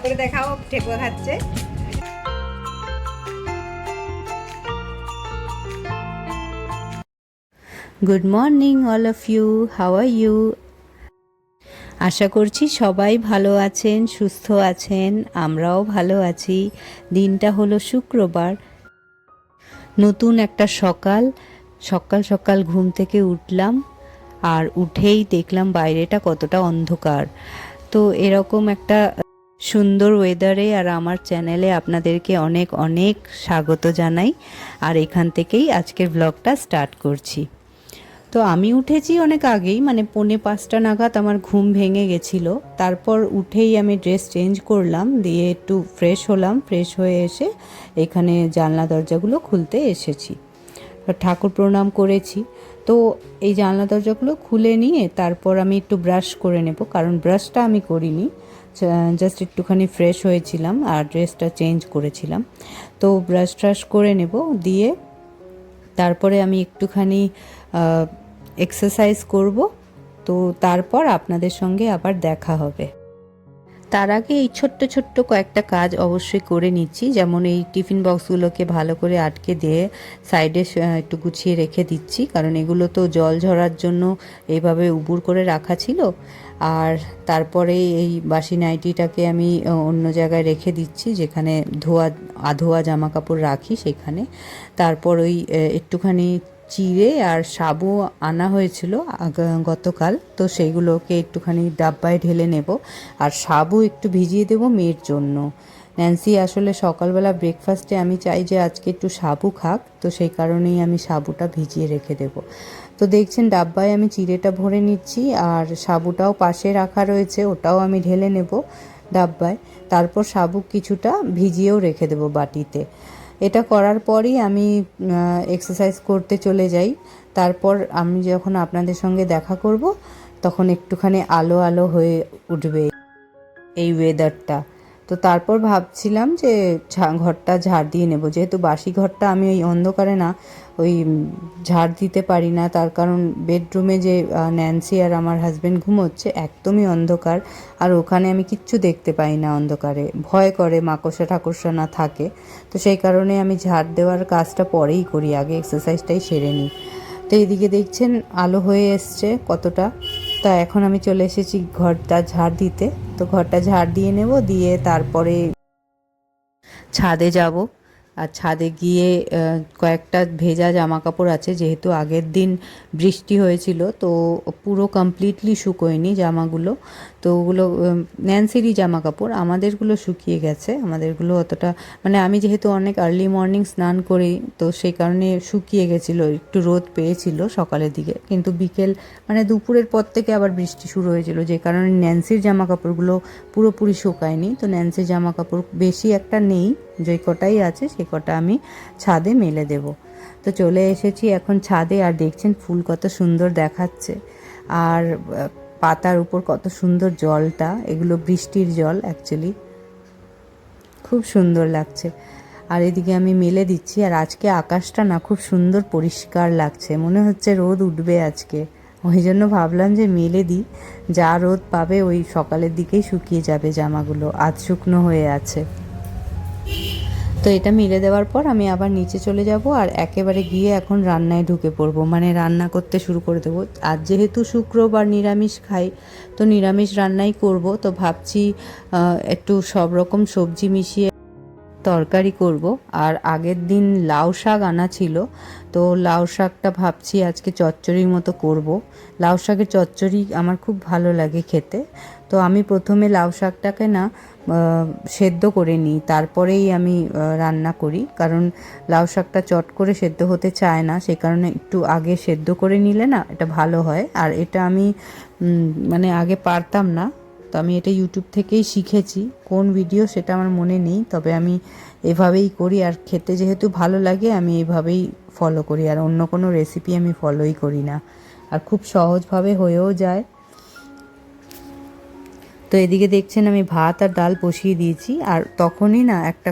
হাতের দেখাও, ঠেকুয়া খাচ্ছে। Good morning all of you how are you আশা করছি সবাই ভালো আছেন, সুস্থ আছেন, আমরাও ভালো আছি। দিনটা হলো শুক্রবার। নতুন একটা সকাল। সকাল সকাল ঘুম থেকে উঠলাম আর উঠেই দেখলাম বাইরেটা কতটা অন্ধকার। তো এরকম একটা সুন্দর ওয়েদারে আর আমার চ্যানেলে আপনাদেরকে অনেক অনেক স্বাগত জানাই। আর এখান থেকেই আজকের ব্লগটা স্টার্ট করছি। তো আমি উঠেছি অনেক আগেই মানে পৌনে পাঁচটা নাগাদ আমার ঘুম ভেঙে গেছিল। তারপর উঠেই আমি ড্রেস চেঞ্জ করলাম, দিয়ে একটু ফ্রেশ হলাম ফ্রেশ হয়ে এসে এখানে জানলা দরজাগুলো খুলতে এসেছি। ঠাকুর প্রণাম করেছি। তো এই জানলা দরজাগুলো খুলে নিয়ে তারপর আমি একটু ব্রাশ করে নেব, কারণ ব্রাশটা আমি করিনি। জাস্ট একটুখানি ফ্রেশ হয়েছিলাম আর ড্রেসটা চেঞ্জ করেছিলাম। তো ব্রাশ ট্রাশ করে নেব, দিয়ে তারপরে আমি একটুখানি এক্সারসাইজ করব। তো তারপর আপনাদের সঙ্গে আবার দেখা হবে। তার আগে এই ছোট্ট ছোট্ট কয়েকটা কাজ অবশ্যই করে নিচ্ছি। যেমন এই টিফিন বক্সগুলোকে ভালো করে আটকে দিয়ে সাইডে একটু গুছিয়ে রেখে দিচ্ছি। কারণ এগুলো তো জল ঝরার জন্য এইভাবে উবুর করে রাখা ছিল। আর তারপরে এই বাসি নাইটিটাকে আমি অন্য জায়গায় রেখে দিচ্ছি, যেখানে ধোয়া আধোয়া জামা কাপড় রাখি সেখানে। তারপর ওই একটুখানি চিড়ে আর সাবু আনা হয়েছিল গতকাল। তো সেইগুলোকে একটুখানি ডাব্বায় ঢেলে নেব। আর সাবু একটু ভিজিয়ে দেবো মেয়ের জন্য। ন্যান্সি, আসলে সকালবেলা ব্রেকফাস্টে আমি চাই যে আজকে একটু সাবু খাক, তো সেই কারণেই আমি সাবুটা ভিজিয়ে রেখে দেব। তো দেখছেন, ডাব্বায় আমি চিড়েটা ভরে নিচ্ছি, আর সাবুটাও পাশে রাখা রয়েছে, ওটাও আমি ঢেলে নেব ডাব্বায়। তারপর সাবু কিছুটা ভিজিয়েও রেখে দেবো বাটিতে। এটা করার পরই আমি এক্সারসাইজ করতে চলে যাই। তারপর আমি যখন আপনাদের সঙ্গে দেখা করব, তখন একটুখানি আলো আলো হয়ে উঠবে এই ওয়েদারটা তো তারপর ভাবছিলাম যে ঘরটা ঝাড় দিয়ে নেব। যেহেতু বাসি ঘরটা আমি ওই অন্ধকারে না ওই ঝাড় দিতে পারি না। তার কারণ বেডরুমে যে ন্যান্সি আর আমার হাজব্যান্ড ঘুমোচ্ছে, একদমই অন্ধকার। আর ওখানে আমি কিচ্ছু দেখতে পাই না অন্ধকারে। ভয় করে মাকড়সা ঠাকুরসা না থাকে। তো সেই কারণে আমি ঝাড় দেওয়ার কাজটা পরেই করি। আগে এক্সারসাইজটাই সেরে নিই। তো এদিকে দেখছেন, আলো হয়ে এসছে কতটা। তা এখন আমি চলে এসেছি ঘরটা ঝাড় দিতে। তো ঘরটা ঝাড় দিয়ে নেব, দিয়ে তারপরে ছাদে যাব। আর ছাদে গিয়ে কয়েকটা ভেজা জামা কাপড় আছে, যেহেতু আগের দিন বৃষ্টি হয়েছিল, তো পুরো কমপ্লিটলি শুকোয়নি জামাগুলো। তো ওগুলো ন্যান্সিরই জামা কাপড়, আমাদেরগুলো শুকিয়ে গেছে, আমাদেরগুলো অতটা মানে আমি যেহেতু অনেক আর্লি মর্নিং স্নান করি, তো সেই কারণে শুকিয়ে গেছিল, একটু রোদ পেয়েছিল সকালের দিকে, কিন্তু বিকেল মানে দুপুরের পর থেকে আবার বৃষ্টি শুরু হয়েছিল, যে কারণে ন্যান্সির জামা কাপড়গুলো পুরোপুরি শুকায়নি, তো ন্যান্সির জামা কাপড় বেশি একটা নেই, যে কটাই আছে সে কটা আমি ছাদে মেলে দেব। তো চলে এসেছি এখন ছাদে, আর দেখছেন ফুল কত সুন্দর দেখাচ্ছে। আর পাতার উপর কত সুন্দর জলটা, এগুলো বৃষ্টির জল অ্যাকচুয়ালি খুব সুন্দর লাগছে। আর এদিকে আমি মেলে দিচ্ছি, আর আজকে আকাশটা না খুব সুন্দর পরিষ্কার লাগছে। মনে হচ্ছে রোদ উঠবে আজকে। ওই জন্য ভাবলাম যে মেলে দিই, যা রোদ পাবে ওই সকালের দিকেই শুকিয়ে যাবে জামাগুলো। আধ শুকনো হয়ে আছে। তো এটা মিলে দেওয়ার পর আমি আবার নিচে চলে যাব আর একেবারে গিয়ে এখন রান্নায় ঢুকে পড়ব। মানে রান্না করতে শুরু করে দেবো। আর যেহেতু শুক্রবার নিরামিষ খাই, তো নিরামিষ রান্নাই করব। তো ভাবছি একটু সব রকম সবজি মিশিয়ে তরকারি করব। আর আগের দিন লাউ শাক আনা ছিল। তো লাউ শাকটা ভাবছি আজকে চচ্চড়ির মতো করব। লাউ শাকের চচ্চড়ি আমার খুব ভালো লাগে খেতে। তো আমি প্রথমে লাউ শাকটাকে না সেদ্ধ করে নিই। তারপরেই আমি রান্না করি। কারণ লাউ শাকটা চট করে সেদ্ধ হতে চায় না, সে কারণে একটু আগে সেদ্ধ করে নিলে না এটা ভালো হয়। আর এটা আমি মানে আগে পারতাম না। তো আমি এটা ইউটিউব থেকেই শিখেছি। কোন ভিডিও সেটা আমার মনে নেই। তবে আমি এভাবেই করি। আর খেতে যেহেতু ভালো লাগে, আমি এভাবেই ফলো করি। আর অন্য কোনো রেসিপি আমি ফলোই করি না। আর খুব সহজভাবে হয়েও যায়। তো এদিকে দেখছেন আমি ভাত আর ডাল বসিয়ে দিয়েছি আর তখনই না একটা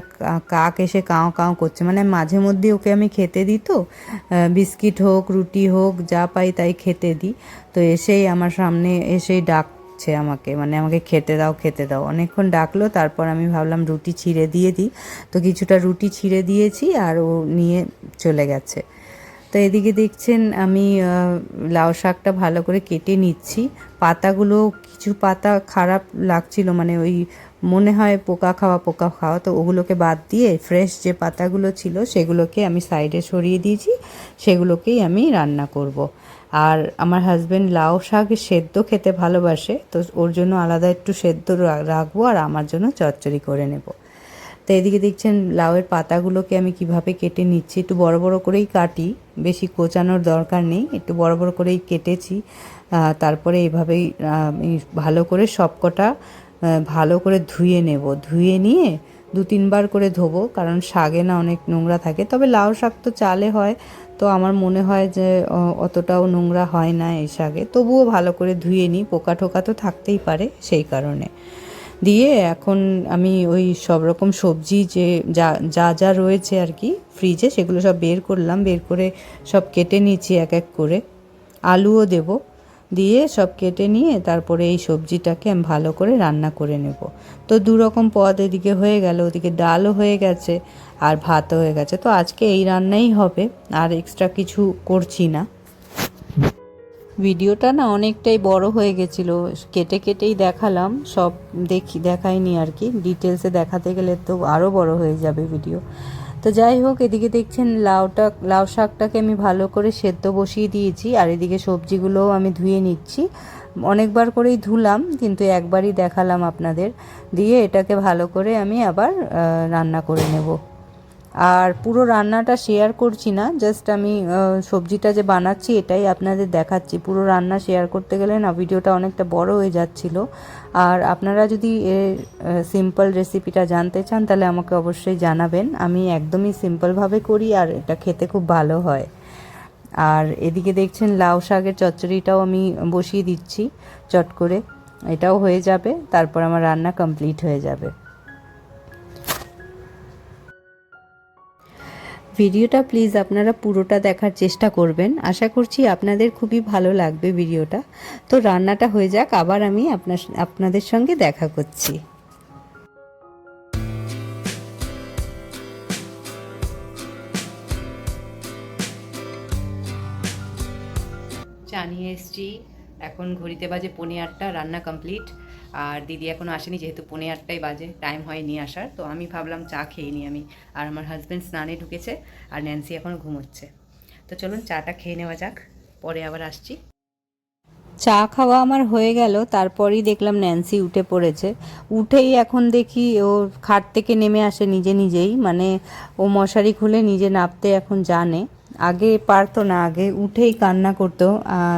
কাক এসে কাও কাও করছে। মানে মাঝে মধ্যে ওকে আমি খেতে দিই তো আহ, বিস্কিট হোক রুটি হোক যা পাই তাই খেতে দিই। তো এসেই আমার সামনে এসেই ডাক ডাকছে আমাকে মানে আমাকে খেতে দাও খেতে দাও। অনেকক্ষণ ডাকলো তারপর আমি ভাবলাম রুটি ছিঁড়ে দিয়ে দিই। তো কিছুটা রুটি ছিঁড়ে দিয়েছি আর ও নিয়ে চলে গেছে। তো এদিকে দেখছেন আমি লাউ শাকটা ভালো করে কেটে নিচ্ছি। পাতাগুলো কিছু পাতা খারাপ লাগছিল মানে ওই মনে হয় পোকা খাওয়া পোকা খাওয়া, তো ওগুলোকে বাদ দিয়ে ফ্রেশ যে পাতাগুলো ছিল সেগুলোকে আমি সাইডে সরিয়ে দিয়েছি, সেগুলোকেই আমি রান্না করব। আর আমার হাজব্যান্ড লাউ শাক সেদ্ধ খেতে ভালোবাসে, তো ওর জন্য আলাদা একটু সেদ্ধ রাখব আর আমার জন্য চচ্চড়ি করে নেব তো এদিকে দেখছেন লাউয়ের পাতাগুলোকে আমি কীভাবে কেটে নিচ্ছি। একটু বড় বড় করেই কাটি, বেশি কোচানোর দরকার নেই, একটু বড় বড় করেই কেটেছি। তারপরে এভাবেই ভালো করে সবকটা ভালো করে ধুয়ে নেব। ধুয়ে নিয়ে দু তিনবার করে ধোবো, কারণ শাগে না অনেক নোংরা থাকে। তবে লাউ শাক তো চালে হয়, তো আমার মনে হয় যে অতটাও নোংরা হয় না এই শাকে তবুও ভালো করে ধুয়ে নিই, পোকা টোকা তো থাকতেই পারে সেই কারণে। দিয়ে এখন আমি ওই সব রকম সবজি যে যা যা যা রয়েছে আর কি ফ্রিজে সেগুলো সব বের করলাম, বের করে সব কেটে নিচ্ছি এক এক করে। আলুও দেব। দিয়ে সব কেটে নিয়ে তারপরে এই সবজিটাকে আমি ভালো করে রান্না করে নেব। তো দু রকম পদ এদিকে হয়ে গেল, ওদিকে ডালও হয়ে গেছে আর ভাতও হয়ে গেছে। তো আজকে এই রান্নাই হবে, আর এক্সট্রা কিছু করছি না। ভিডিওটা না অনেকটাই বড় হয়ে গেছিল। কেটে কেটেই দেখালাম, সব দেখি, দেখাইনি আর কি। ডিটেলসে দেখাতে গেলে তো আরও বড় হয়ে যাবে ভিডিও তো যাই হোক, এদিকে দেখছেন লাউটা, লাউ শাকটাকে আমি ভালো করে সেদ্ধ বসিয়ে দিয়েছি, আর এদিকে সবজিগুলোও আমি ধুয়ে নিচ্ছি। অনেকবার করেই ধুলাম, কিন্তু একবারই দেখালাম আপনাদের। দিয়ে এটাকে ভালো করে আমি আবার রান্না করে নেব। আর পুরো রান্নাটা শেয়ার করছি না জাস্ট আমি সবজিটা যে বানাচ্ছি এটাই আপনাদের দেখাচ্ছি। পুরো রান্না শেয়ার করতে গেলে না ভিডিওটা অনেকটা বড় হয়ে যাচ্ছিল। আর আপনারা যদি এর সিম্পল রেসিপিটা জানতে চান, তাহলে আমাকে অবশ্যই জানাবেন। আমি একদমই সিম্পলভাবে করি আর এটা খেতে খুব ভালো হয়। আর এদিকে দেখছেন লাউ শাকের চচ্চড়িটাও আমি বসিয়ে দিচ্ছি চট করে। এটাও হয়ে যাবে, তারপর আমার রান্না কমপ্লিট হয়ে যাবে। ভিডিওটা প্লিজ আপনারা পুরোটা দেখার চেষ্টা করবেন। আশা করছি আপনাদের খুবই ভালো লাগবে ভিডিওটা। তো রান্নাটা হয়ে যাক, আবার আমি আপনার আপনাদের সঙ্গে দেখা করছি। চা নিয়ে এসছি। এখন ঘড়িতে বাজে পৌনে আটটা রান্না কমপ্লিট। আর দিদি এখনও আসেনি, যেহেতু পৌনে আটটাই বাজে টাইম হয়নি আসার, তো আমি ভাবলাম চা খেয়ে নিই আমি। আর আমার হাজব্যান্ড স্নানে ঢুকেছে, আর ন্যান্সি এখনও ঘুমোচ্ছে। তো চলুন চাটা খেয়ে নেওয়া যাক, পরে আবার আসছি। চা খাওয়া আমার হয়ে গেল, তারপরেই দেখলাম ন্যান্সি উঠে পড়েছে। উঠেই এখন দেখি ও খাট থেকে নেমে আসে নিজে নিজেই মানে ও মশারি খুলে নিজে নাপতে এখন জানে। আগে পারতো না, আগে উঠেই কান্না করতো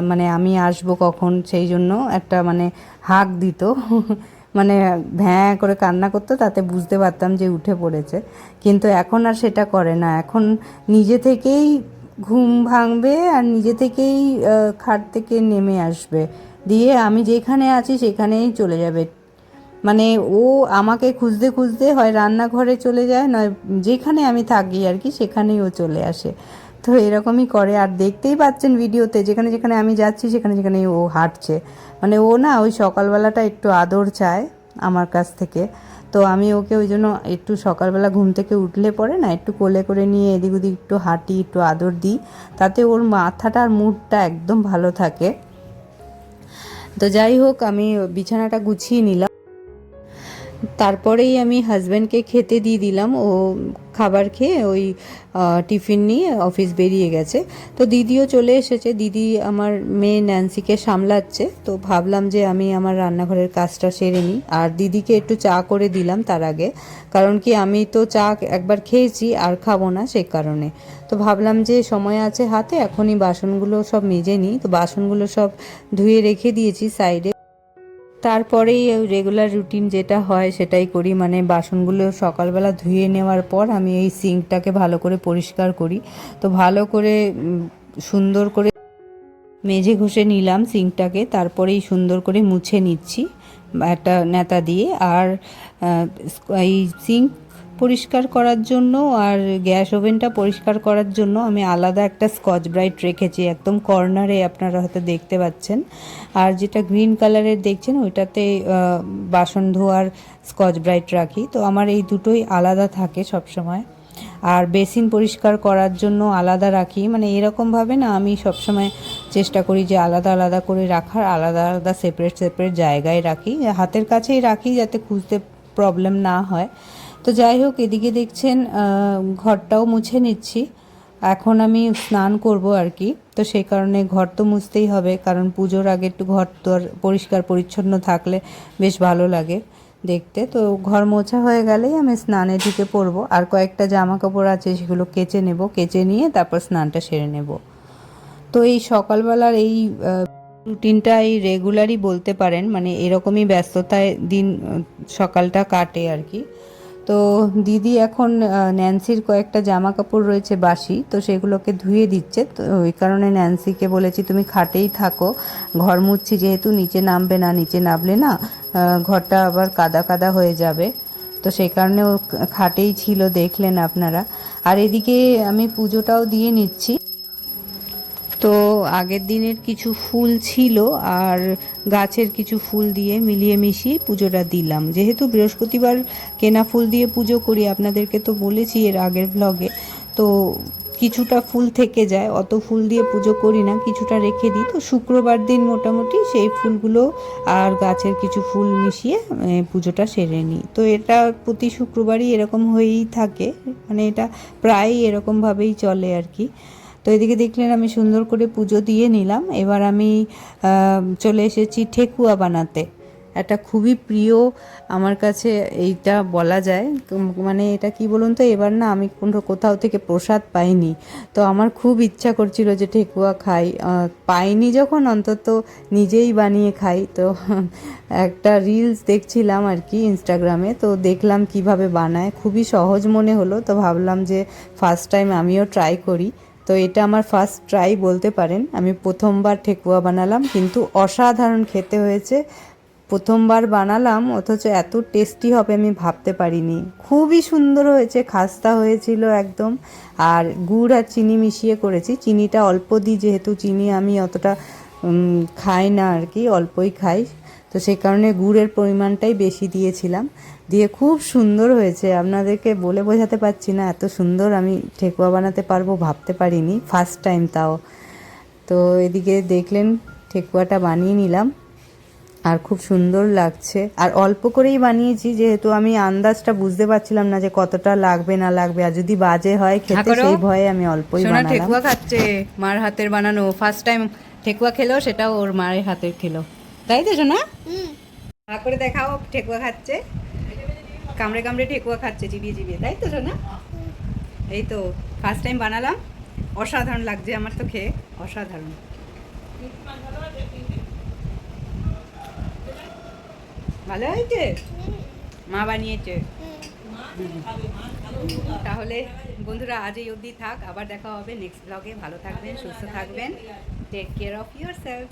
মানে আমি আসব কখন সেই জন্য একটা মানে হাঁক দিত। মানে ভ্যাঁ করে কান্না করতো, তাতে বুঝতে পারতাম যে উঠে পড়েছে। কিন্তু এখন আর সেটা করে না। এখন নিজে থেকেই ঘুম ভাঙবে আর নিজে থেকেই খাট থেকে নেমে আসবে। দিয়ে আমি যেখানে আছি সেখানেই চলে যাবে। মানে ও আমাকে খুঁজতে খুঁজতে হয় রান্নাঘরে চলে যায়, নয় যেখানে আমি থাকি আর কি, সেখানেই ও চলে আসে। তো এরকমই করে। আর দেখতেই পাচ্ছেন ভিডিওতে, যেখানে যেখানে আমি যাচ্ছি, সেখানে যেখানে ও হাঁটছে। মানে ও না ওই সকালবেলাটা একটু আদর চায় আমার কাছ থেকে। তো আমি ওকে ওই জন্য একটু সকালবেলা ঘুম থেকে উঠলে পরে না একটু কোলে করে নিয়ে এদিক ওদিক একটু হাঁটি, একটু আদর দিই। তাতে ওর মাথাটা আর মুডটা একদম ভালো থাকে। তো যাই হোক, আমি বিছানাটা গুছিয়ে নিলাম। তারপরেই আমি হাজব্যান্ডকে খেতে দিয়ে দিলাম। ও খাবার খেয়ে ওই টিফিন নিয়ে অফিস বেরিয়ে গেছে। তো দিদিও চলে এসেছে। দিদি আমার মেয়ে ন্যান্সিকে সামলাচ্ছে। তো ভাবলাম যে আমি আমার রান্নাঘরের কাজটা সেরে নিই। আর দিদিকে একটু চা করে দিলাম তার আগে। কারণ কি আমি তো চা একবার খেয়েছি, আর খাব না সে কারণে। তো ভাবলাম যে সময় আছে হাতে, এখনই বাসনগুলো সব মেজে নিই। তো বাসনগুলো সব ধুয়ে রেখে দিয়েছি সাইডে। তারপরেই রেগুলার রুটিন যেটা হয় সেটাই করি। মানে বাসনগুলো সকালবেলা ধুয়ে নেওয়ার পর আমি এই সিঙ্কটাকে ভালো করে পরিষ্কার করি। তো ভালো করে সুন্দর করে মেঝে ঘষে নিলাম সিঙ্কটাকে তারপরেই সুন্দর করে মুছে নিচ্ছি একটা নেতা দিয়ে। আর এই সিঙ্ক পরিষ্কার করার জন্য আর গ্যাস ওভেনটা পরিষ্কার করার জন্য আমি আলাদা একটা স্কচ ব্রাইট রেখেছি একদম কর্নারে আপনারা হয়তো দেখতে পাচ্ছেন। আর যেটা গ্রিন কালারের দেখছেন, ওইটাতে বাসন ধোয়ার স্কচ ব্রাইট রাখি। তো আমার এই দুটোই আলাদা থাকে সব সময় আর বেসিন পরিষ্কার করার জন্য আলাদা রাখি। মানে এরকমভাবে না আমি সবসময় চেষ্টা করি যে আলাদা আলাদা করে রাখার, আলাদা আলাদা সেপারেট সেপারেট জায়গায় রাখি। হাতের কাছেই রাখি যাতে খুঁজতে প্রবলেম না হয়। তো যাই হোক, এদিকে দেখছেন ঘরটাও মুছে নিচ্ছি। এখন আমি স্নান করব আর কি। তো সেই কারণে ঘর তো মুছতেই হবে, কারণ পুজোর আগে একটু ঘর তো আর পরিষ্কার পরিচ্ছন্ন থাকলে বেশ ভালো লাগে দেখতে। তো ঘর মোছা হয়ে গেলেই আমি স্নানে ঢুকে পড়ব। আর কয়েকটা জামা কাপড় আছে, সেগুলো কেচে নেব। কেচে নিয়ে তারপর স্নানটা সেরে নেব। তো এই সকালবেলার এই রুটিনটা এই রেগুলারই বলতে পারেন মানে এরকমই ব্যস্ততায় দিন সকালটা কাটে আর কি। তো দিদি এখন ন্যান্সির কয়েকটা জামা কাপড় রয়েছে বাসি, তো সেগুলোকে ধুয়ে দিচ্ছে। তো ওই কারণে ন্যান্সিকে বলেছি, তুমি খাটেই থাকো, ঘর মুছছি যেহেতু, নিচে নামবে না, নিচে নামলে না ঘরটা আবার কাদা কাদা হয়ে যাবে। তো সেই কারণে ও খাটেই ছিল, দেখলেন আপনারা। আর এদিকে আমি পুজোটাও দিয়ে নিচ্ছি। আগের দিনের কিছু ফুল ছিল আর গাছের কিছু ফুল দিয়ে মিলিয়ে মিশিয়ে পুজোটা দিলাম। যেহেতু বৃহস্পতিবার কেনা ফুল দিয়ে পুজো করি, আপনাদেরকে তো বলেছি এর আগের ব্লগে তো কিছুটা ফুল থেকে যায়। অত ফুল দিয়ে পুজো করি না, কিছুটা রেখে দিই। তো শুক্রবার দিন মোটামুটি সেই ফুলগুলো আর গাছের কিছু ফুল মিশিয়ে পুজোটা সেরে নিই। তো এটা প্রতি শুক্রবারই এরকম হয়েই থাকে। মানে এটা প্রায়ই এরকমভাবেই চলে আর কি। তো এদিকে দেখলেন আমি সুন্দর করে পুজো দিয়ে নিলাম। এবার আমি চলে এসেছি ঠেকুয়া বানাতে। একটা খুবই প্রিয় আমার কাছে এইটা বলা যায়। মানে এটা কি বলুন তো, এবার না আমি কোনো কোথাও থেকে প্রসাদ পাইনি। তো আমার খুব ইচ্ছা করছিল যে ঠেকুয়া খাই। পাইনি যখন, অন্তত নিজেই বানিয়ে খাই। তো একটা রিলস দেখছিলাম আর কি ইনস্টাগ্রামে তো দেখলাম কীভাবে বানায়। খুবই সহজ মনে হলো। তো ভাবলাম যে ফার্স্ট টাইম আমিও ট্রাই করি। তো এটা আমার ফার্স্ট ট্রাই বলতে পারেন। আমি প্রথমবার ঠেকুয়া বানালাম, কিন্তু অসাধারণ খেতে হয়েছে। প্রথমবার বানালাম, অথচ এত টেস্টি হবে আমি ভাবতে পারিনি। খুবই সুন্দর হয়েছে, খাস্তা হয়েছিল একদম। আর গুড় আর চিনি মিশিয়ে করেছি। চিনিটা অল্প দিই, যেহেতু চিনি আমি অতটা খাই না আর কি, অল্পই খাই। তো সেই কারণে গুড়ের পরিমাণটাই বেশি দিয়েছিলাম। দিয়ে খুব সুন্দর হয়েছে। আপনাদেরকে বলে বোঝাতে পারছি না এত সুন্দর আমি ঠেকুয়া বানাতে পারব ভাবতে পারিনি ফার্স্ট টাইম তাও। তো এদিকে দেখলেন ঠেকুয়াটা বানিয়ে নিলাম আর খুব সুন্দর লাগছে। আর অল্প করেই বানিয়েছি যেহেতু আমি আন্দাজটা বুঝতে পারছিলাম না যে কতটা লাগবে না লাগবে। আর যদি বাজে হয় খেতে সেই ভয়ে আমি অল্পই বানালাম। ঠেকুয়া খাচ্ছে মার হাতের বানানো। ফার্স্ট টাইম ঠেকুয়া খেলো সেটাও ওর মায়ের হাতের খেলো। তাই তো সোনা? হা করে দেখাও ঠেকুয়া খাচ্ছে। কামড়ে কামড়ে ঠেকুয়া খাচ্ছে, চিবিয়ে চিবিয়ে, তাই তো সোনা? এই তো ফার্স্ট টাইম বানালাম। অসাধারণ লাগছে আমার তো খেয়ে, অসাধারণ। ভালো হয়েছে? মা বানিয়েছে। তাহলে বন্ধুরা, আজ এই অবধি থাক, আবার দেখা হবে নেক্সট ব্লগে ভালো থাকবেন, সুস্থ থাকবেন। Take care of yourself